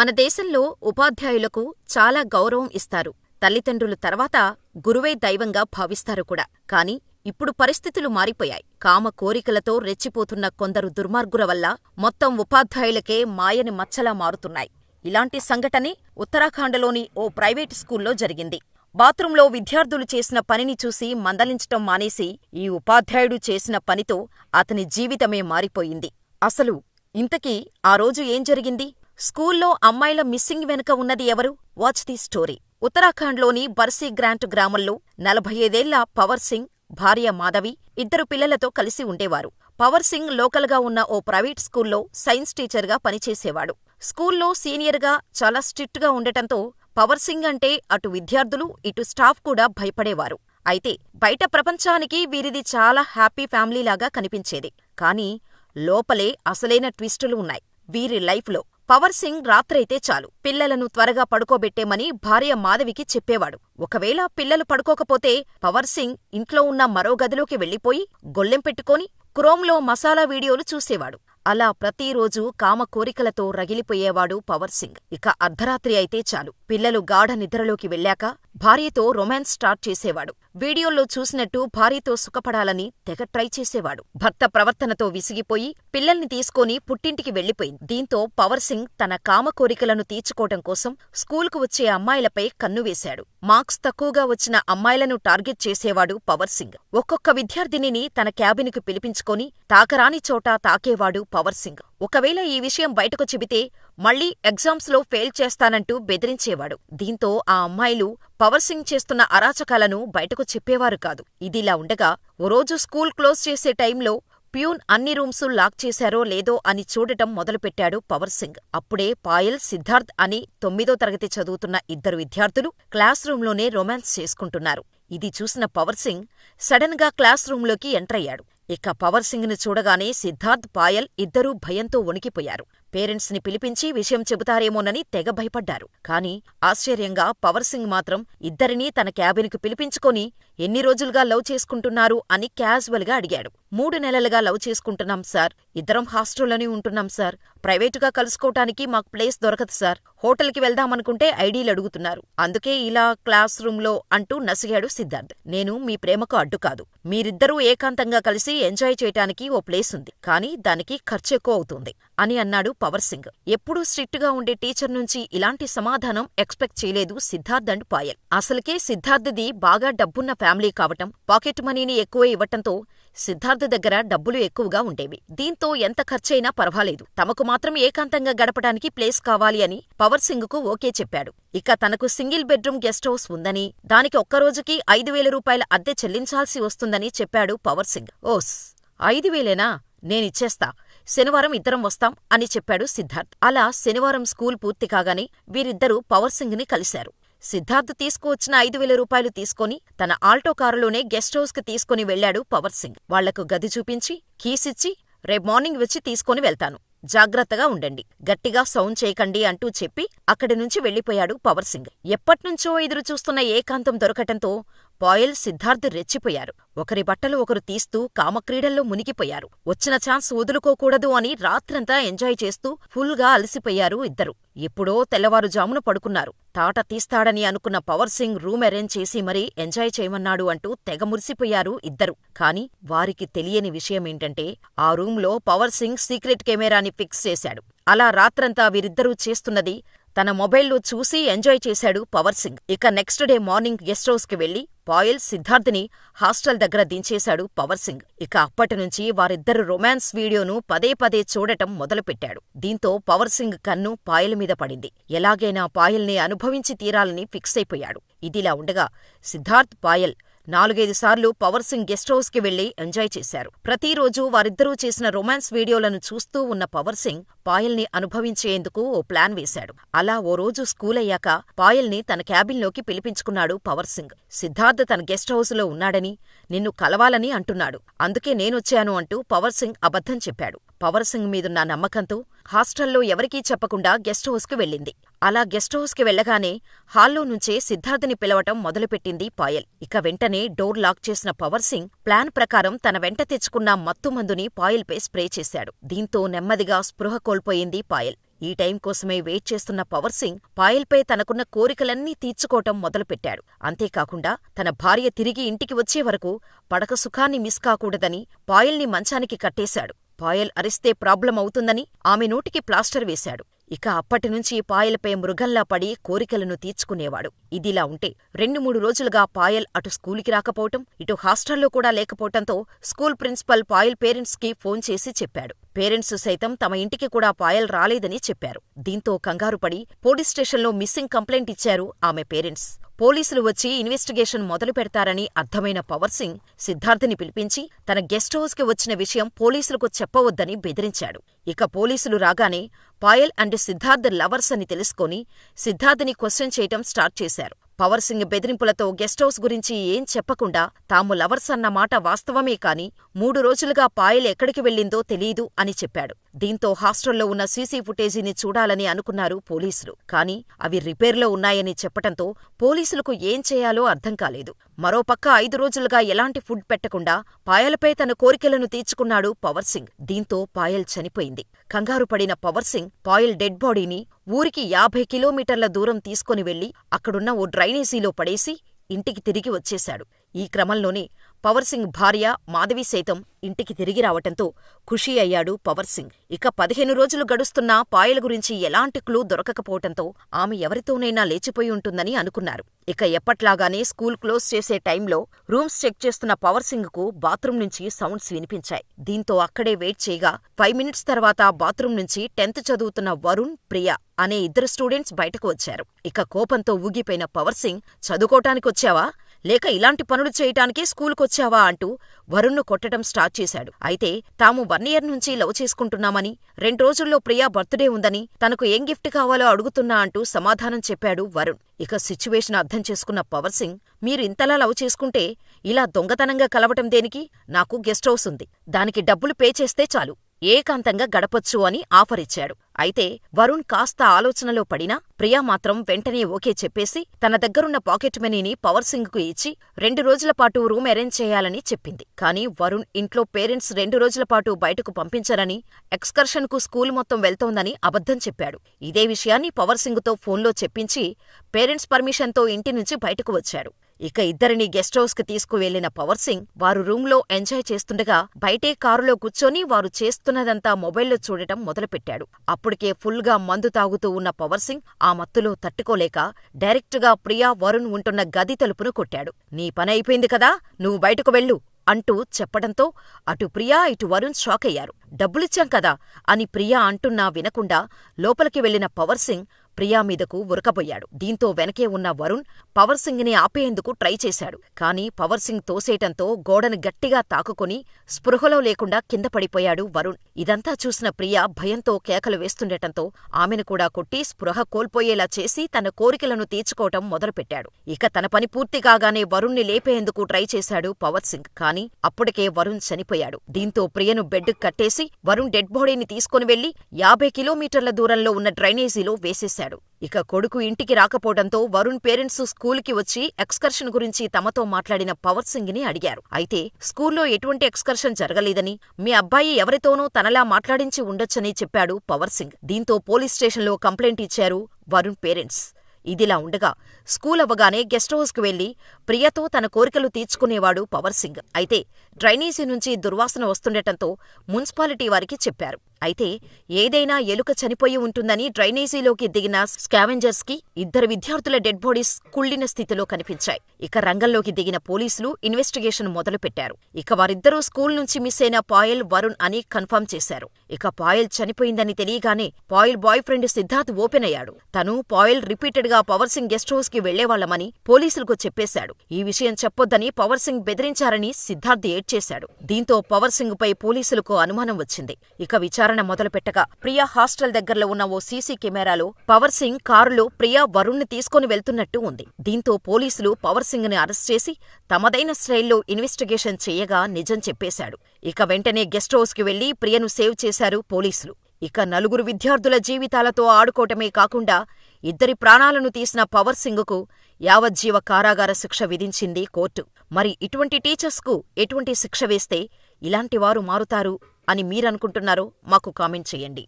మన దేశంలో ఉపాధ్యాయులకు చాలా గౌరవం ఇస్తారు. తల్లిదండ్రులు తర్వాత గురువే దైవంగా భావిస్తారు కూడా. కాని ఇప్పుడు పరిస్థితులు మారిపోయాయి. కామ కోరికలతో రెచ్చిపోతున్న కొందరు దుర్మార్గుల వల్ల మొత్తం ఉపాధ్యాయులకే మాయని మచ్చలా మారుతున్నాయి. ఇలాంటి సంఘటనే ఉత్తరాఖండ్లోని ఓ ప్రైవేటు స్కూల్లో జరిగింది. బాత్రూంలో విద్యార్థులు చేసిన పనిని చూసి మందలించటం మానేసి ఈ ఉపాధ్యాయుడు చేసిన పనితో అతని జీవితమే మారిపోయింది. అసలు ఇంతకీ ఆ రోజు ఏం జరిగింది? స్కూల్లో అమ్మాయిల మిస్సింగ్ వెనుక ఉన్నది ఎవరు? Watch the story. ఉత్తరాఖండ్లోని బర్సీ గ్రాంట్ గ్రామంలో నలభై ఐదేళ్ళ పవర్ సింగ్, భార్య మాధవి ఇద్దరు పిల్లలతో కలిసి ఉండేవారు. పవర్ సింగ్ లోకల్గా ఉన్న ఓ ప్రైవేట్ స్కూల్లో సైన్స్ టీచర్గా పనిచేసేవాడు. స్కూల్లో సీనియర్గా చాలా స్ట్రిక్ట్గా ఉండటంతో పవర్ సింగ్ అంటే అటు విద్యార్థులు, ఇటు స్టాఫ్ కూడా భయపడేవారు. అయితే బయట ప్రపంచానికి వీరిది చాలా హ్యాపీ ఫ్యామిలీలాగా కనిపించేది. కానీ లోపలే అసలైన ట్విస్టులు ఉన్నాయి వీరి లైఫ్లో. పవర్ సింగ్ రాత్రైతే చాలు పిల్లలను త్వరగా పడుకోబెట్టేమని భార్య మాధవికి చెప్పేవాడు. ఒకవేళ పిల్లలు పడుకోకపోతే పవర్ సింగ్ ఇంట్లో ఉన్న మరో గదిలోకి వెళ్ళిపోయి గొల్లెం పెట్టుకొని క్రోమ్లో మసాలా వీడియోలు చూసేవాడు. అలా ప్రతిరోజూ కామ కోరికలతో రగిలిపోయేవాడు పవర్ సింగ్. ఇక అర్ధరాత్రి అయితే చాలు పిల్లలు గాఢ నిద్రలోకి వెళ్ళాక భార్యతో రొమాన్స్ స్టార్ట్ చేసేవాడు. వీడియోల్లో చూసినట్టు భార్యతో సుఖపడాలని తెగ ట్రై చేసేవాడు. భర్త ప్రవర్తనతో విసిగిపోయి పిల్లల్ని తీసుకొని పుట్టింటికి వెళ్ళిపోయింది దీంతో పవర్ సింగ్ తన కామ కోరికలను తీర్చుకోవటం కోసం స్కూల్కు వచ్చే అమ్మాయిలపై కన్నువేశాడు. మార్క్స్ తక్కువగా వచ్చిన అమ్మాయిలను టార్గెట్ చేసేవాడు పవర్ సింగ్. ఒక్కొక్క విద్యార్థినిని తన క్యాబిన్కు పిలిపించుకొని తాకరాని చోట తాకేవాడు పవర్ సింగ్. ఒకవేళ ఈ విషయం బయటకు చెబితే మళ్ళీ ఎగ్జామ్స్లో ఫెయిల్ చేస్తానంటూ బెదిరించేవాడు. దీంతో ఆ అమ్మాయిలు పవర్ సింగ్ చేస్తున్న అరాచకాలను బయటకు చెప్పేవారు కాదు. ఇదిలా ఉండగా ఓ రోజు స్కూల్ క్లోజ్ చేసే టైంలో ప్యూన్ అన్ని రూమ్సు లాక్ చేశారో లేదో అని చూడటం మొదలుపెట్టాడు పవర్ సింగ్. అప్పుడే పాయల్, సిద్ధార్థ్ అని తొమ్మిదో తరగతి చదువుతున్న ఇద్దరు విద్యార్థులు క్లాస్ రూంలోనే రొమాన్స్ చేసుకుంటున్నారు. ఇది చూసిన పవర్ సింగ్ సడన్గా క్లాస్ రూంలోకి ఎంటరయ్యాడు. ఇక పవర్ సింగ్ని చూడగానే సిద్ధార్థ్, పాయల్ ఇద్దరూ భయంతో వణికిపోయారు. పేరెంట్స్ని పిలిపించి విషయం చెబుతారేమోనని తెగ భయపడ్డారు. కానీ ఆశ్చర్యంగా పవర్ సింగ్ మాత్రం ఇద్దరినీ తన క్యాబిన్కు పిలిపించుకొని ఎన్ని రోజులుగా లవ్ చేసుకుంటున్నారు అని క్యాజువల్గా అడిగాడు. మూడు నెలలుగా లవ్ చేసుకుంటున్నాం సార్. ఇద్దరం హాస్టల్లోనే ఉంటున్నాం సార్. ప్రైవేటుగా కలుసుకోటానికి మాకు ప్లేస్ దొరకదు సార్. హోటల్కి వెళ్దామనుకుంటే ఐడీలు అడుగుతున్నారు. అందుకే ఇలా క్లాస్ రూమ్లో అంటూ నసిగాడు సిద్ధార్థ్. నేను మీ ప్రేమకు అడ్డు కాదు. మీరిద్దరూ ఏకాంతంగా కలిసి ఎంజాయ్ చేయటానికి ఓ ప్లేస్ ఉంది. కానీ దానికి ఖర్చు ఎక్కువ అవుతుంది అని అన్నాడు పవర్ సింగ్. ఎప్పుడూ స్ట్రిక్ట్గా ఉండే టీచర్ నుంచి ఇలాంటి సమాధానం ఎక్స్పెక్ట్ చేయలేదు సిద్ధార్థ్ అండ్ పాయల్. అసలుకే సిద్ధార్థ్ది బాగా డబ్బున్న ఫ్యామిలీ కావటం, పాకెట్ మనీని ఎక్కువ ఇవ్వటంతో సిద్ధార్థ దగ్గర డబ్బులు ఎక్కువగా ఉండేవి. దీంతో ఎంత ఖర్చైనా పర్వాలేదు. తమకు మాత్రం ఏకాంతంగా గడపడానికి ప్లేస్ కావాలి అని పవర్ సింగ్కు ఓకే చెప్పాడు. ఇక తనకు సింగిల్ బెడ్రూమ్ గెస్ట్ హౌస్ ఉందని, దానికి ఒక్కరోజుకి ఐదు వేల రూపాయల అద్దె చెల్లించాల్సి వస్తుందని చెప్పాడు పవర్ సింగ్. ఓస్ ఐదు వేలేనా? నేనిచ్చేస్తా. శనివారం ఇద్దరం వస్తాం అని చెప్పాడు సిద్ధార్థ్. అలా శనివారం స్కూల్ పూర్తి కాగానే వీరిద్దరూ పవర్ సింగ్ని కలిశారు. సిద్ధార్థ్ తీసుకువచ్చిన ఐదు వేల రూపాయలు తీసుకొని తన ఆల్టో కారులోనే గెస్ట్ హౌస్కి తీసుకుని వెళ్ళాడు పవర్ సింగ్. వాళ్ళకు గది చూపించి, కీసిచ్చి రేపు మార్నింగ్ వచ్చి తీసుకుని వెళ్తాను. జాగ్రత్తగా ఉండండి. గట్టిగా సౌండ్ చేయకండి అంటూ చెప్పి అక్కడి నుంచి వెళ్ళిపోయాడు పవర్ సింగ్. ఎప్పట్నుంచో ఎదురు చూస్తున్న ఏకాంతం దొరకటంతో పాయల్, సిద్ధార్థ్ రెచ్చిపోయారు. ఒకరి బట్టలు ఒకరు తీస్తూ కామక్రీడల్లో మునిగిపోయారు. వచ్చిన ఛాన్స్ వదులుకోకూడదు అని రాత్రంతా ఎంజాయ్ చేస్తూ ఫుల్గా అలసిపోయారు ఇద్దరు. ఎప్పుడో తెల్లవారుజామున పడుకున్నారు. తాట తీస్తాడని అనుకున్న పవర్ సింగ్ రూమ్ అరేంజ్ చేసి మరీ ఎంజాయ్ చేయమన్నాడు అంటూ తెగ మురిసిపోయారు ఇద్దరు. కాని వారికి తెలియని విషయమేంటంటే ఆ రూంలో పవర్ సింగ్ సీక్రెట్ కెమెరాని ఫిక్స్ చేశాడు. అలా రాత్రంతా వీరిద్దరూ చేస్తున్నది తన మొబైల్లో చూసి ఎంజాయ్ చేశాడు పవర్ సింగ్. ఇక నెక్స్ట్ డే మార్నింగ్ గెస్ట్ హౌస్కి వెళ్ళి పాయల్, సిద్ధార్థ్ని హాస్టల్ దగ్గర దించేశాడు పవర్ సింగ్. ఇక అప్పటినుంచి వారిద్దరు రొమాన్స్ వీడియోను పదే పదే చూడటం మొదలుపెట్టాడు. దీంతో పవర్ సింగ్ కన్ను పాయల్ మీద పడింది. ఎలాగైనా పాయల్ని అనుభవించి తీరాలని ఫిక్స్ అయిపోయాడు. ఇదిలా ఉండగా సిద్ధార్థ్, పాయల్ నాలుగైదు సార్లు పవర్ సింగ్ గెస్ట్ హౌస్కి వెళ్ళి ఎంజాయ్ చేశారు. ప్రతిరోజూ వారిద్దరూ చేసిన రొమాన్స్ వీడియోలను చూస్తూ ఉన్న పవర్ సింగ్ పాయల్ని అనుభవించేందుకు ఓ ప్లాన్ వేశాడు. అలా ఓ రోజు స్కూలయ్యాక పాయల్ని తన క్యాబిన్లోకి పిలిపించుకున్నాడు పవర్ సింగ్. సిద్ధార్థ తన గెస్ట్ హౌసులో ఉన్నాడని, నిన్ను కలవాలని అంటున్నాడు. అందుకే నేనొచ్చాను అంటూ పవర్ సింగ్ అబద్ధం చెప్పాడు. పవర్ సింగ్ మీదున్న నమ్మకంతో హాస్టల్లో ఎవరికీ చెప్పకుండా గెస్ట్ హౌస్కి వెళ్ళింది. అలా గెస్ట్ హౌస్కి వెళ్ళగానే హాల్లో నుంచే సిద్ధార్థని పిలవటం మొదలుపెట్టింది పాయల్. ఇక వెంటనే డోర్ లాక్ చేసిన పవర్ సింగ్ ప్లాన్ ప్రకారం తన వెంట తెచ్చుకున్న మత్తుమందుని పాయల్పై స్ప్రే చేశాడు. దీంతో నెమ్మదిగా స్పృహ కోల్పోయింది పాయల్. ఈ టైం కోసమే వెయిట్ చేస్తున్న పవర్ సింగ్ పాయల్పై తనకున్న కోరికలన్నీ తీర్చుకోవటం మొదలుపెట్టాడు. అంతేకాకుండా తన భార్య తిరిగి ఇంటికి వచ్చే వరకు పడక సుఖాన్ని మిస్ కాకూడదని పాయల్ని మంచానికి కట్టేశాడు. పాయల్ అరిస్తే ప్రాబ్లం అవుతుందని ఆమె నోటికి ప్లాస్టర్ వేశాడు. ఇక అప్పటినుంచి పాయలపై మృగంలా పడి కోరికలను తీర్చుకునేవాడు. ఇదిలా ఉంటే రెండు మూడు రోజులుగా పాయల్ అటు స్కూలుకి రాకపోవటం ఇటు హాస్టల్లో కూడా లేకపోవటంతో స్కూల్ ప్రిన్సిపల్ పాయల్ పేరెంట్స్కి ఫోన్ చేసి చెప్పాడు. పేరెంట్స్ సైతం తమ ఇంటికి కూడా పాయల్ రాలేదని చెప్పారు. దీంతో కంగారుపడి పోలీస్ స్టేషన్లో మిస్సింగ్ కంప్లైంట్ ఇచ్చారు ఆమె పేరెంట్స్. పోలీసులు వచ్చి ఇన్వెస్టిగేషన్ మొదలు పెడతారని అర్థమైన పవర్ సింగ్ సిద్ధార్థని పిలిపించి తన గెస్ట్ హౌస్కి వచ్చిన విషయం పోలీసులకు చెప్పవద్దని బెదిరించాడు. ఇక పోలీసులు రాగానే పాయల్ అండ్ సిద్ధార్థ్ లవర్స్ అని తెలుసుకొని సిద్ధార్థని క్వశ్చన్ చేయటం స్టార్ట్ చేశారు. పవర్ సింగ్ బెదిరింపులతో గెస్ట్ హౌస్ గురించి ఏం చెప్పకుండా తాము లవర్స్ అన్న మాట వాస్తవమే కాని మూడు రోజులుగా పాయల్ ఎక్కడికి వెళ్ళిందో తెలీదు అని చెప్పాడు. దీంతో హాస్టల్లో ఉన్న సీసీ ఫుటేజీని చూడాలని అనుకున్నారు పోలీసులు. కానీ అవి రిపేర్లో ఉన్నాయని చెప్పటంతో పోలీసులకు ఏం చేయాలో అర్థం కాలేదు. మరోపక్క ఐదు రోజులుగా ఎలాంటి ఫుడ్ పెట్టకుండా పాయలపై తన కోరికలను తీర్చుకున్నాడు పవర్ సింగ్. దీంతో పాయల్ చనిపోయింది. కంగారు పడిన పవర్ సింగ్ పాయల్ డెడ్ బాడీని ఊరికి యాభై కిలోమీటర్ల దూరం తీసుకుని వెళ్ళి అక్కడున్న ఓ డ్రైనేజీలో పడేసి ఇంటికి తిరిగి వచ్చేశాడు. ఈ క్రమంలోనే పవర్ సింగ్ భార్య మాధవి సైతం ఇంటికి తిరిగి రావటంతో ఖుషీ అయ్యాడు పవర్ సింగ్. ఇక పదిహేను రోజులు గడుస్తున్నా పాయల గురించి ఎలాంటి క్లూ దొరకకపోవటంతో ఆమె ఎవరితోనైనా లేచిపోయి ఉంటుందని అనుకున్నారు. ఇక ఎప్పట్లాగానే స్కూల్ క్లోజ్ చేసే టైంలో రూమ్స్ చెక్ చేస్తున్న పవర్ సింగ్కు బాత్రూమ్ నుంచి సౌండ్స్ వినిపించాయి. దీంతో అక్కడే వెయిట్ చేయగా ఫైవ్ మినిట్స్ తర్వాత బాత్రూమ్ నుంచి టెన్త్ చదువుతున్న వరుణ్ ప్రియా అనే ఇద్దరు స్టూడెంట్స్ బయటకు వచ్చారు. ఇక కోపంతో ఊగిపోయిన పవర్ సింగ్ చదువుకోటానికొచ్చావా? లేక ఇలాంటి పనులు చేయటానికే స్కూలుకొచ్చావా అంటూ వరుణ్ను కొట్టడం స్టార్ట్ చేశాడు. అయితే తాము వన్ ఇయర్ నుంచి లవ్ చేసుకుంటున్నామని రెండు రోజుల్లో ప్రియా బర్త్డే ఉందని తనకు ఏం గిఫ్ట్ కావాలో అడుగుతున్నా అంటూ సమాధానం చెప్పాడు వరుణ్. ఇక సిచ్యువేషన్ అర్థం చేసుకున్న పవర్ సింగ్ మీరు ఇంతలా లవ్ చేసుకుంటే ఇలా దొంగతనంగా కలవటం దేనికి? నాకు గెస్ట్ హౌస్ ఉంది. దానికి డబ్బులు పే చేస్తే చాలు. ఏకాంతంగా గడపొచ్చు అని ఆఫర్ ఇచ్చాడు అయితే వరుణ్ కాస్త ఆలోచనలో పడినా ప్రియా మాత్రం వెంటనే ఓకే చెప్పేసి తన దగ్గరున్న పాకెట్ మనీని పవర్ సింగ్కు ఇచ్చి రెండు రోజుల పాటు రూమ్ అరేంజ్ చేయాలని చెప్పింది. కానీ వరుణ్ ఇంట్లో పేరెంట్స్ రెండు రోజుల పాటు బయటకు పంపించరని ఎక్స్కర్షన్కు స్కూల్ మొత్తం వెళ్తోందని అబద్ధం చెప్పాడు. ఇదే విషయాన్ని పవర్ సింగ్తో ఫోన్లో చెప్పించి పేరెంట్స్ పర్మిషన్తో ఇంటి నుంచి బయటకు వచ్చాడు. ఇక ఇద్దరిని గెస్ట్ హౌస్కి తీసుకువెళ్ళిన పవర్ సింగ్ వారు రూంలో ఎంజాయ్ చేస్తుండగా బయటే కారులో కూర్చొని వారు చేస్తున్నదంతా మొబైల్లో చూడటం మొదలుపెట్టాడు. అప్పటికే ఫుల్గా మందు తాగుతూ ఉన్న పవర్ సింగ్ ఆ మత్తులో తట్టుకోలేక డైరెక్టుగా ప్రియా వరుణ్ ఉంటున్న గది తలుపును కొట్టాడు. నీ పని అయిపోయింది కదా నువ్వు బయటకు వెళ్ళు అంటూ చెప్పడంతో అటు ప్రియా ఇటు వరుణ్ షాకయ్యారు. డబ్బులిచ్చాం కదా అని ప్రియా అంటున్నా వినకుండా లోపలికి వెళ్ళిన పవర్ సింగ్ ప్రియా మీదకు ఉరకబోయాడు. దీంతో వెనకే ఉన్న వరుణ్ పవర్ సింగ్ని ఆపేందుకు ట్రై చేశాడు. కానీ పవర్ సింగ్ తోసేయటంతో గోడను గట్టిగా తాకుకొని స్పృహలో లేకుండా కింద పడిపోయాడు వరుణ్. ఇదంతా చూసిన ప్రియా భయంతో కేకలు వేస్తుండటంతో ఆమెను కూడా కొట్టి స్పృహ కోల్పోయేలా చేసి తన కోరికలను తీర్చుకోవటం మొదలుపెట్టాడు. ఇక తన పని పూర్తి కాగానే వరుణ్ణి లేపేందుకు ట్రై చేశాడు పవర్ సింగ్. కానీ అప్పటికే వరుణ్ చనిపోయాడు. దీంతో ప్రియను బెడ్ కట్టేసి వరుణ్ డెడ్ బాడీని తీసుకుని వెళ్ళి యాభై కిలోమీటర్ల దూరంలో ఉన్న డ్రైనేజీలో వేసేశాడు. ఇక కొడుకు ఇంటికి రాకపోవడంతో వరుణ్ పేరెంట్స్ స్కూల్కి వచ్చి ఎక్స్కర్షన్ గురించి తమతో మాట్లాడిన పవర్ సింగ్ని అడిగారు. అయితే స్కూల్లో ఎటువంటి ఎక్స్కర్షన్ జరగలేదని మీ అబ్బాయి ఎవరితోనూ తనలా మాట్లాడించి ఉండొచ్చని చెప్పాడు పవర్ సింగ్. దీంతో పోలీస్ స్టేషన్లో కంప్లైంట్ ఇచ్చారు వరుణ్ పేరెంట్స్. ఇదిలా ఉండగా స్కూల్ అవ్వగానే గెస్ట్ హౌస్కు వెళ్ళి ప్రియతో తన కోరికలు తీర్చుకునేవాడు పవర్ సింగ్. అయితే డ్రైనేజీ నుంచి దుర్వాసన వస్తుండటంతో మున్సిపాలిటీ వారికి చెప్పారు. అయితే ఏదైనా ఎలుక చనిపోయి ఉంటుందని డ్రైనేజీలోకి దిగిన స్కావెంజర్స్కి ఇద్దరు విద్యార్థుల డెడ్ బాడీస్ కుళ్ళిన స్థితిలో కనిపించాయి. ఇక రంగంలోకి దిగిన పోలీసులు ఇన్వెస్టిగేషన్ మొదలుపెట్టారు. ఇక వారిద్దరూ స్కూల్ నుంచి మిస్ అయిన పాయల్ వరుణ్ అని కన్ఫర్మ్ చేశారు. ఇక పాయల్ చనిపోయిందని తెలియగానే Payal boy friend Siddharth open అయ్యాడు. తను పాయల్ రిపీటెడ్గా పవర్ సింగ్ గెస్ట్ హౌస్కి వెళ్ళేవాళ్ళమని పోలీసులకు చెప్పేశాడు. ఈ విషయం చెప్పొద్దని పవర్ సింగ్ బెదిరించారని సిద్ధార్థ్ చేశాడు. దీంతో పవర్ సింగ్ పై పోలీసులకు అనుమానం వచ్చింది. ఇక విచారణ మొదలుపెట్టగా ప్రియా హాస్టల్ దగ్గరలో ఉన్న ఓ సీసీ కెమెరాలో పవర్ సింగ్ కారులో ప్రియా వరుణ్ని తీసుకుని వెళ్తున్నట్టు ఉంది. దీంతో పోలీసులు పవర్ సింగ్ని అరెస్ట్ చేసి తమదైన స్టైల్లో ఇన్వెస్టిగేషన్ చేయగా నిజం చెప్పేశాడు. ఇక వెంటనే గెస్ట్ హౌస్కి వెళ్ళి ప్రియను సేవ్ చేశారు పోలీసులు. ఇక నలుగురు విద్యార్థుల జీవితాలతో ఆడుకోవటమే కాకుండా ఇద్దరి ప్రాణాలను తీసిన పవర్ సింగ్కు యావజ్జీవ కారాగార శిక్ష విధించింది కోర్టు. మరి ఇటువంటి టీచర్స్కు ఎటువంటి శిక్ష వేస్తే ఇలాంటివారు మారుతారు అని మీరనుకుంటున్నారో మాకు కామెంట్ చేయండి.